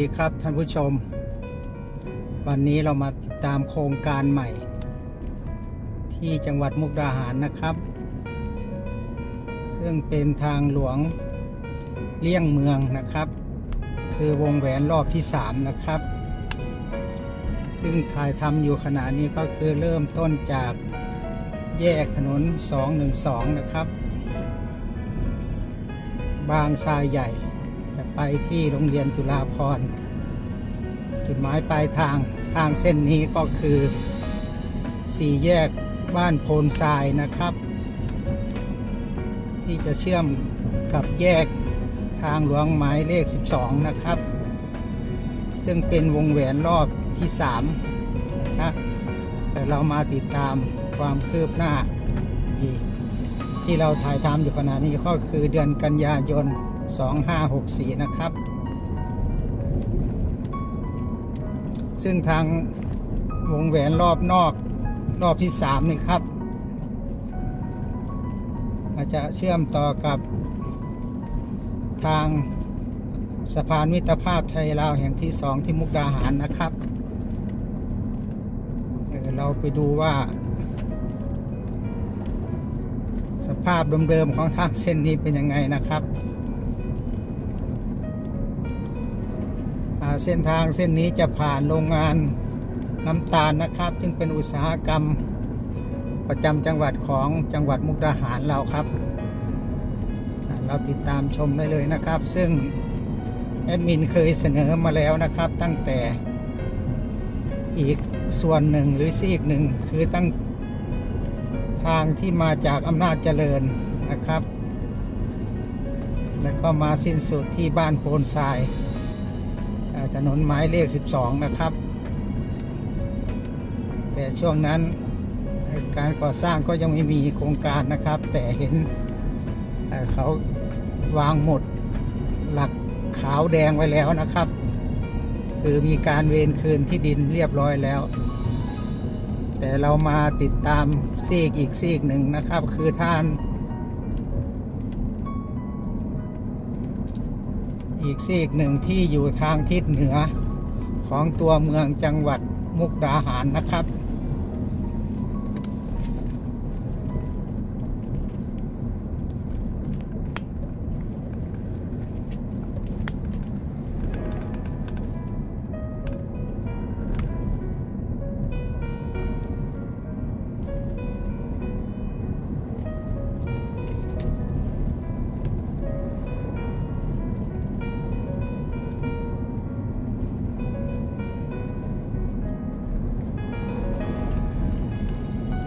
ดีครับท่านผู้ชม วันนี้เรามาติดตามโครงการใหม่ ที่จังหวัดมุกดาหารนะครับ ซึ่งเป็นทางหลวงเลี่ยงเมืองนะครับ คือวงแหวนรอบที่ 3 นะครับ ซึ่งถ่ายทำอยู่ขณะนี้ก็คือเริ่มต้นจากแยกถนน 212 นะครับ บางทรายใหญ่ จะไปที่โรงเรียนจุฬาภรจุดหมายปลายทางทางเส้นนี้ก็คือสี่แยกบ้านโพนทรายนะครับ ที่จะเชื่อมกับแยกทางหลวงหมายเลข 12 นะครับ ซึ่งเป็นวงแหวนรอบที่3นะครับแต่เรามาติดตามความคืบหน้าอีก ที่เราถ่ายทำอยู่ขณะนี้ก็คือเดือนกันยายน 2564 นะครับ ซึ่งทางวงแหวนรอบนอกรอบที่ 3 นี่ครับ อาจจะเชื่อมต่อกับทางสะพานมิตรภาพไทยลาวแห่งที่ 2 ที่มุกดาหารนะครับเออเราไปดูว่า สภาพเดิมๆของทางเส้นนี้เป็นยังไงนะครับเส้นทางเส้นนี้จะผ่านโรงงานน้ำตาลนะครับ ซึ่งเป็นอุตสาหกรรมประจำจังหวัดของจังหวัดมุกดาหารเราครับ เราติดตามชมได้เลยนะครับ ซึ่งแอดมินเคยเสนอมาแล้วนะครับ ตั้งแต่อีกส่วนหนึ่งหรือซีกหนึ่งคือตั้ง ทางที่มาจากอำนาจเจริญนะครับ แล้วก็มาสิ้นสุดที่บ้านโพนทรายถนนหมายเลข 12 นะครับ แต่ช่วงนั้นการก่อสร้างก็ยังไม่มีโครงการนะครับ แต่เห็นเขาวางหมดหลักขาวแดงไว้แล้วนะครับ คือมีการเวนคืนที่ดินเรียบร้อยแล้ว แต่เรามาติดตามซีกอีกซีกหนึ่งนะครับ คือท่าน อีกซีกหนึ่งที่อยู่ทางทิศเหนือของตัวเมืองจังหวัดมุกดาหารนะครับ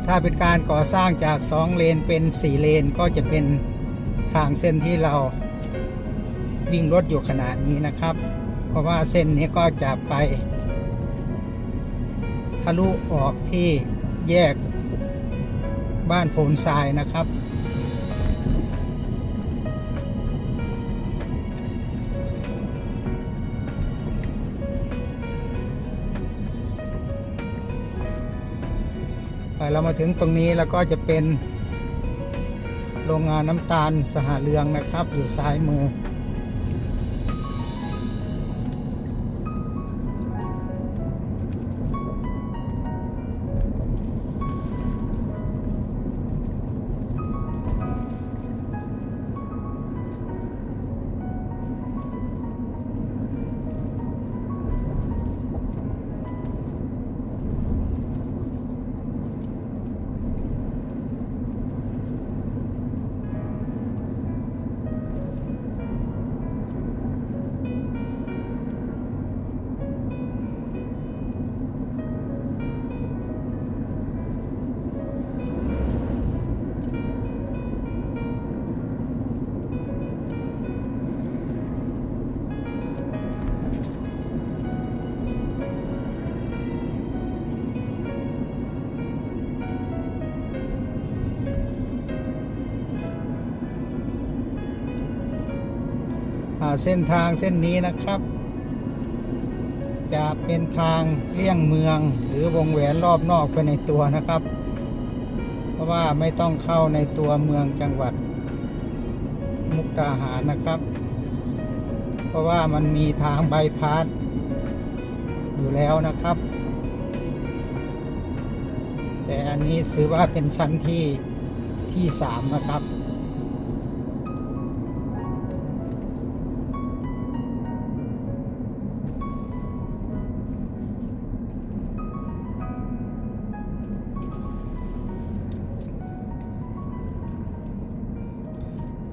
ถ้าเป็นการก่อสร้างจาก 2 เลนเป็น 4 เลนก็จะเป็นทางเส้นที่เราวิ่งรถอยู่ขนาดนี้นะครับ เพราะว่าเส้นนี้ก็จะไป ทะลุออกที่แยกบ้านโพนทรายนะครับ เรามาถึงตรงนี้แล้วก็จะเป็นโรงงานน้ำตาลสหเรืองนะครับ อยู่ซ้ายมือ เส้นทางเส้นนี้นะครับ จะเป็นทางเลี่ยงเมืองหรือวงแหวนรอบนอกไปในตัวนะครับ เพราะว่าไม่ต้องเข้าในตัวเมืองจังหวัด มุกดาหารนะครับ เพราะว่ามันมีทางใบายพาสอยู่แล้วนะครับ แต่อันนี้ถือว่าเป็นชั้นที่ที่สามนะครับ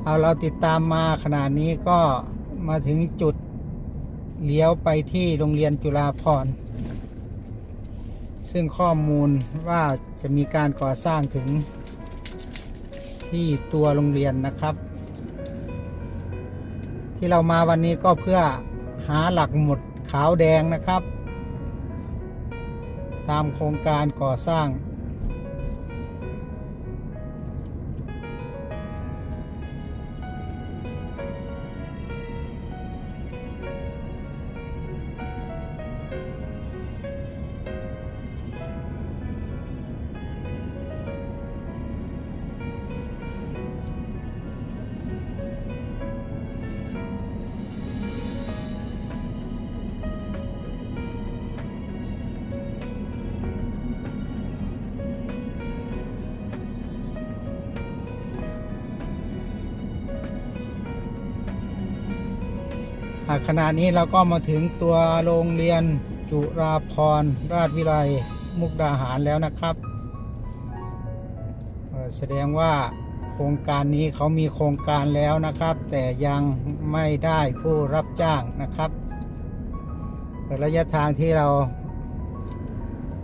เอาเราติดตามมาขนาดนี้ก็มาถึงจุดเลี้ยวไปที่โรงเรียนจุฬาภรซึ่งข้อมูลว่าจะมีการก่อสร้างถึงที่ตัวโรงเรียนนะครับ ที่เรามาวันนี้ก็เพื่อหาหลักหมุดขาวแดงนะครับ ตามโครงการก่อสร้าง ขณะนี้เราก็มาถึงตัวโรงเรียนจุราพรราชวิไลมุกดาหารแล้วนะครับแสดงว่าโครงการนี้เขามีโครงการแล้วนะครับ แต่ยังไม่ได้ผู้รับจ้างนะครับระยะทางที่เรา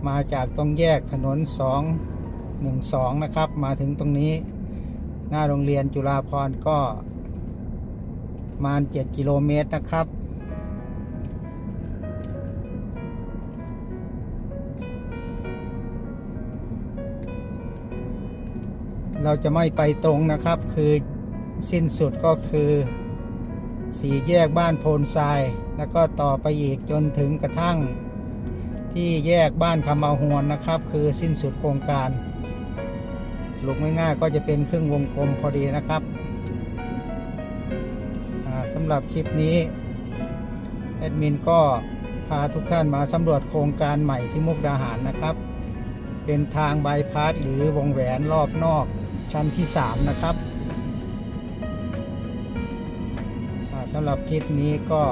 มาจากตรงแยกถนน 212 นะครับ มาถึงตรงนี้หน้าโรงเรียนจุฬาพรก็ มาณ 7 กิโลเมตรนะครับ เราจะไม่ไปตรงนะครับ คือสิ้นสุดก็คือสี่แยกบ้านโพนทราย แล้วก็ต่อไปอีกจนถึงกระทั่งที่แยกบ้านคำเอาหวนนะครับ คือสิ้นสุดโครงการ สรุปง่ายๆก็จะเป็นครึ่งวงกลมพอดีนะครับ สำหรับคลิปนี้ แอดมินก็พาทุกท่านมาสำรวจโครงการใหม่ที่มุกดาหารนะครับ เป็นทางบายพาสหรือวงแหวนรอบนอกชั้นที่ 3 นะครับสำหรับคลิปนี้ก็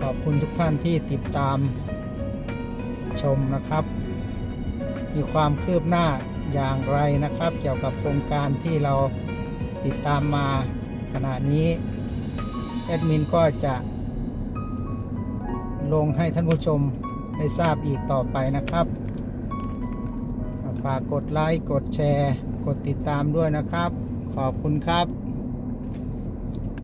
ขอบคุณทุกท่านที่ติดตามชมนะครับ มีความคืบหน้าอย่างไรนะครับ เกี่ยวกับโครงการที่เราติดตามมา ขณะนี้แอดมินก็จะลงให้ท่านผู้ชมได้ทราบอีกต่อไปนะครับ ฝากกดไลค์ กดแชร์ กดติดตามด้วยนะครับ ขอบคุณครับ